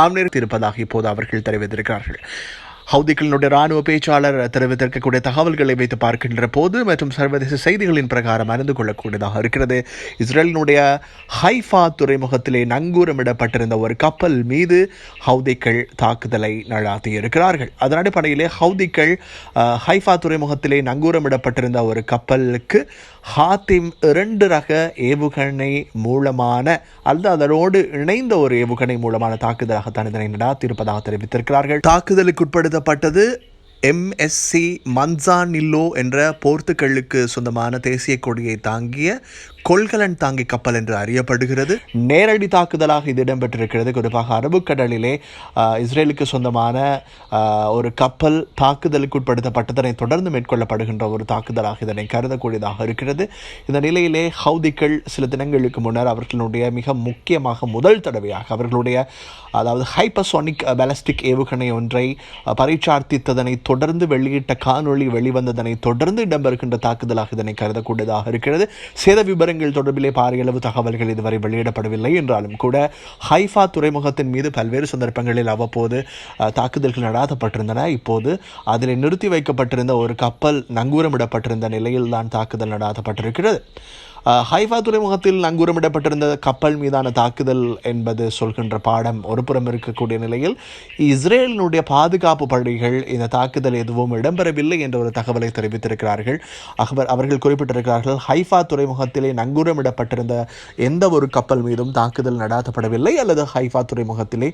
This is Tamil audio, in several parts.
அமர்ந்திருப்பதாக இப்போது அவர்கள் தெரிவித்திருக்கிறார்கள். ஹவுதிகளினுடைய ராணுவ பேச்சாளர் தெரிவித்திருக்கக்கூடிய தகவல்களை வைத்து பார்க்கின்ற போது மற்றும் சர்வதேச செய்திகளின் பிரகாரம் அறிந்து கொள்ளக்கூடியதாக இருக்கிறது. இஸ்ரேலினுடைய ஹைஃபா துறைமுகத்திலே நங்கூரமிடப்பட்டிருந்த ஒரு கப்பல் மீது ஹவுதிகள் தாக்குதலை நடாத்தி இருக்கிறார்கள் அதன் அடிப்படையிலே ஹவுதிகள் ஹைஃபா துறைமுகத்திலே நங்கூரமிடப்பட்டிருந்த ஒரு கப்பலுக்கு ஹாத்திம் இரண்டு ரக ஏவுகணை மூலமான அல்லது அதனோடு இணைந்த ஒரு ஏவுகணை மூலமான தாக்குதலாகத்தான் இதனை நடாத்தியிருப்பதாக தெரிவித்திருக்கிறார்கள். தாக்குதலுக்கு எழுதப்பட்டது எம்எஸ்சி மன்சானில்லோ என்ற போர்த்துகலுக்கு சொந்தமான தேசிய கொடியை தாங்கிய கொள்கலன் தாங்கி கப்பல் என்று அறியப்படுகிறது. நேரடி தாக்குதலாக இது இடம்பெற்றிருக்கிறது. குறிப்பாக அரபுக்கடலிலே இஸ்ரேலுக்கு சொந்தமான ஒரு கப்பல் தாக்குதலுக்கு உட்படுத்தப்பட்டதனை தொடர்ந்து மேற்கொள்ளப்படுகின்ற ஒரு தாக்குதலாக இதனை கருதக்கூடியதாக இருக்கிறது. இந்த நிலையிலே ஹவுதிகள் சில தினங்களுக்கு முன்னர் அவர்களுடைய மிக முக்கியமாக முதல் தடவையாக அவர்களுடைய அதாவது ஹைப்பசோனிக் பேலஸ்டிக் ஏவுகணை ஒன்றை பரீட்சார்த்தித்ததனை தொடர்ந்து வெளியிட்ட காணொளி வெளிவந்ததனை தொடர்ந்து இடம்பெறுகின்ற தாக்குதலாக இதனை கருதக்கூடியதாக இருக்கிறது. சேத விபரங்கள் விவரங்கள் தொடர்பிலே பாரிய அளவு தகவல்கள் இதுவரை வெளியிடப்படவில்லை. என்றாலும் கூட ஹைஃபா துறைமுகத்தின் மீது பல்வேறு சந்தர்ப்பங்களில் அவ்வப்போது தாக்குதல்கள் நடாத்தப்பட்டிருந்தன. இப்போது அதில் நிறுத்தி வைக்கப்பட்டிருந்த ஒரு கப்பல் நங்கூரமிடப்பட்டிருந்த நிலையில்தான் தாக்குதல் நடாத்தப்பட்டிருக்கிறது. ஹைஃபா துறைமுகத்தில் நங்கூரமிடப்பட்டிருந்த கப்பல் மீதான தாக்குதல் என்பது சொல்கின்ற பாடம் ஒரு புறம் இருக்கக்கூடிய நிலையில் இஸ்ரேலினுடைய பாதுகாப்பு படைகள் இந்த தாக்குதல் எதுவும் இடம்பெறவில்லை என்ற ஒரு தகவலை தெரிவித்திருக்கிறார்கள். அகபர் அவர்கள் குறிப்பிட்டிருக்கிறார்கள் ஹைஃபா துறைமுகத்திலே நங்கூரமிடப்பட்டிருந்த எந்த ஒரு கப்பல் மீதும் தாக்குதல் நடாத்தப்படவில்லை அல்லது ஹைஃபா துறைமுகத்திலே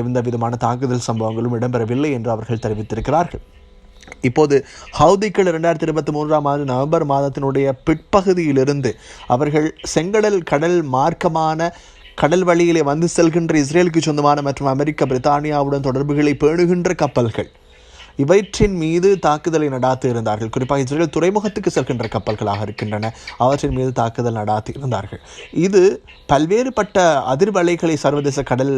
எந்த விதமான தாக்குதல் சம்பவங்களும் இடம்பெறவில்லை என்று அவர்கள் தெரிவித்திருக்கிறார்கள். இப்போது ஹவுதிக்கள் இரண்டாயிரத்தி இருபத்தி மூன்றாம் ஆண்டு நவம்பர் மாதத்தினுடைய பிற்பகுதியிலிருந்து அவர்கள் செங்கடல் கடல் மார்க்கமான கடல் வழியிலே வந்து செல்கின்ற இஸ்ரேலுக்கு சொந்தமான மற்றும் அமெரிக்க பிரித்தானியாவுடன் தொடர்புகளை பேணுகின்ற கப்பல்கள் இவற்றின் மீது தாக்குதலை நடாத்தி இருந்தார்கள். குறிப்பாக இஸ்ரேல் துறைமுகத்துக்கு செல்கின்ற கப்பல்களாக இருக்கின்றன. அவற்றின் மீது தாக்குதல் நடாத்தி இருந்தார்கள். இது பல்வேறுபட்ட அதிர்வலைகளை சர்வதேச கடல்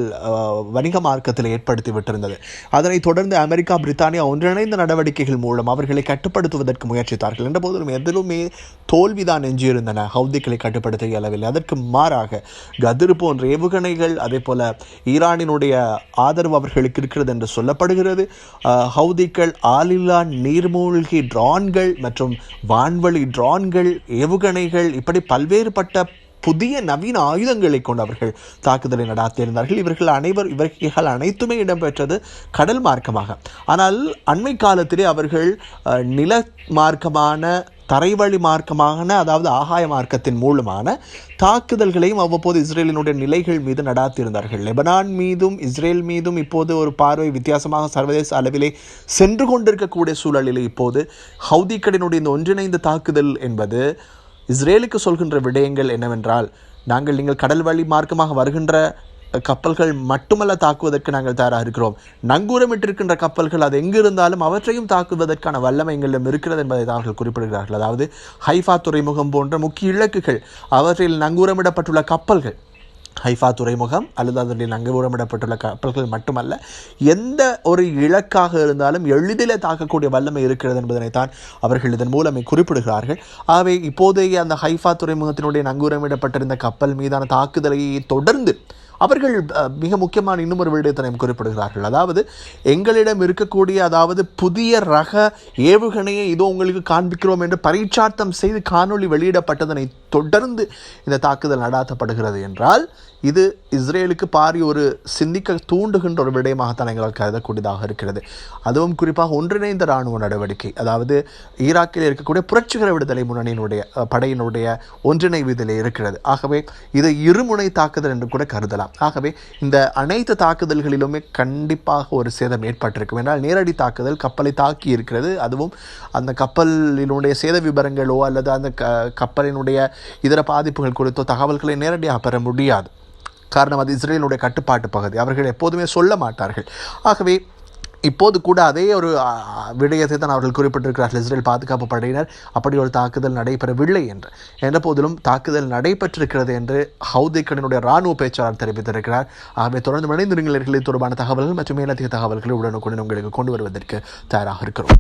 வணிக மார்க்கத்தில் ஏற்படுத்தி விட்டிருந்தது. அதனைத் தொடர்ந்து அமெரிக்கா பிரித்தானியா ஒன்றிணைந்த நடவடிக்கைகள் மூலம் அவர்களை கட்டுப்படுத்துவதற்கு முயற்சித்தார்கள். என்ற போதிலும் எதிலுமே தோல்விதான் எஞ்சியிருந்தன. ஹவுதிகளை கட்டுப்படுத்த இயலவில்லை அதற்கு மாறாக கதிர் போன்ற ஏவுகணைகள் அதே போல ஈரானினுடைய ஆதரவு அவர்களுக்கு இருக்கிறது என்று சொல்லப்படுகிறது. ஹவுதி ஹவுதிகள் ஆளில்லா நீர்மூழ்கி ட்ரான்கள் மற்றும் வான்வழி ட்ரான்கள் ஏவுகணைகள் இப்படி பல்வேறுபட்ட புதிய நவீன ஆயுதங்களை கொண்டு அவர்கள் தாக்குதலை நடாத்தியிருந்தார்கள். இவர்கள் அனைவர் இவர்கள் அனைத்துமே இடம்பெற்றது கடல் மார்க்கமாக. ஆனால் அண்மை காலத்திலே அவர்கள் நில மார்க்கமான தரைவழி மார்க்கமான அதாவது ஆகாய மார்க்கத்தின் மூலமான தாக்குதல்களையும் அவ்வப்போது இஸ்ரேலினுடைய நிலைகள் மீது நடாத்தியிருந்தார்கள் லெபனான் மீதும் இஸ்ரேல் மீதும் இப்போது ஒரு பார்வை வித்தியாசமாக சர்வதேச அளவிலே சென்று கொண்டிருக்கக்கூடிய சூழலில் இப்போது ஹவுதிக்கடினுடைய இந்த ஒன்றிணைந்த தாக்குதல் என்பது இஸ்ரேலுக்கு சொல்கின்ற விடயங்கள் என்னவென்றால் நாங்கள் நீங்கள் கடல் வழி மார்க்கமாக வருகின்ற கப்பல்கள் மட்டுமல்ல தாக்குவதற்கு நாங்கள் தயாராக இருக்கிறோம். நங்கூரமிட்டிருக்கின்ற கப்பல்கள் அது எங்கு இருந்தாலும் அவற்றையும் தாக்குவதற்கான வல்லமை எங்களிடம் இருக்கிறது என்பதை அவர்கள் குறிப்பிடுகிறார்கள். அதாவது ஹைஃபா துறைமுகம் போன்ற முக்கிய இலக்குகள் அவற்றில் நங்கூரமிடப்பட்டுள்ள கப்பல்கள் ஹைஃபா துறைமுகம் அல்லது அதனுடைய நங்கூரமிடப்பட்டுள்ள கப்பல்கள் மட்டுமல்ல எந்த ஒரு இலக்காக இருந்தாலும் எளிதில் தாக்கக்கூடிய வல்லமை இருக்கிறது என்பதனைத்தான் அவர்கள் இதன் மூலமே குறிப்பிடுகிறார்கள். ஆகவே இப்போதைய அந்த ஹைஃபா துறைமுகத்தினுடைய நங்கூரமிடப்பட்டிருந்த கப்பல் மீதான தாக்குதலை தொடர்ந்து அவர்கள் மிக முக்கியமான இன்னும் ஒரு விடயத்தினையும் குறிப்பிடுகிறார்கள். அதாவது எங்களிடம் இருக்கக்கூடிய அதாவது புதிய ரக ஏவுகணையை இதோ உங்களுக்கு காண்பிக்கிறோம் என்று பரீட்சார்த்தம் செய்து காணொளி வெளியிடப்பட்டதனை தொடர்ந்து இந்த தாக்குதல் நடாத்தப்படுகிறது என்றால் இது இஸ்ரேலுக்கு பாரி ஒரு சிந்திக்க தூண்டுகின்ற ஒரு விடயமாகத்தான் எங்களால் கருதக்கூடியதாக இருக்கிறது. அதுவும் குறிப்பாக ஒன்றிணைந்த இராணுவ நடவடிக்கை. அதாவது ஈராக்கில் இருக்கக்கூடிய புரட்சிகர விடுதலை முன்னணியினுடைய படையினுடைய ஒன்றிணைவு இதில் இருக்கிறது. ஆகவே இதை இருமுனை தாக்குதல் என்று கூட கருதலாம். ஆகவே இந்த அனைத்து தாக்குதல்களிலுமே கண்டிப்பாக ஒரு சேதம் ஏற்பட்டிருக்கும். என்றால் நேரடி தாக்குதல் கப்பலை தாக்கி இருக்கிறது. அதுவும் அந்த கப்பலினுடைய சேத விவரங்களோ அல்லது அந்த க கப்பலினுடைய இதர பாதிப்புகள் குறித்தோ தகவல்களை நேரடியாக பெற முடியாது. காரணம் அது இஸ்ரேலுடைய கட்டுப்பாட்டு பகுதி. அவர்கள் எப்போதுமே சொல்ல மாட்டார்கள். ஆகவே இப்போது கூட அதே ஒரு விடயத்தை தான் அவர்கள் குறிப்பிட்டிருக்கிறார்கள். இஸ்ரேல் பாதுகாப்பு படையினர் அப்படி ஒரு தாக்குதல் நடைபெறவில்லை என்று. என்ற போதிலும் தாக்குதல் நடைபெற்றிருக்கிறது என்று ஹவுதிக்கடனுடைய இராணுவ பேச்சாளர் தெரிவித்திருக்கிறார். ஆகவே தொடர்ந்து மனிதர்கள் தொடர்பான தகவல்கள் மற்றும் மேலதிக தகவல்களை உடனுக்குடன் உங்களுக்கு கொண்டு வருவதற்கு தயாராக இருக்கிறோம்.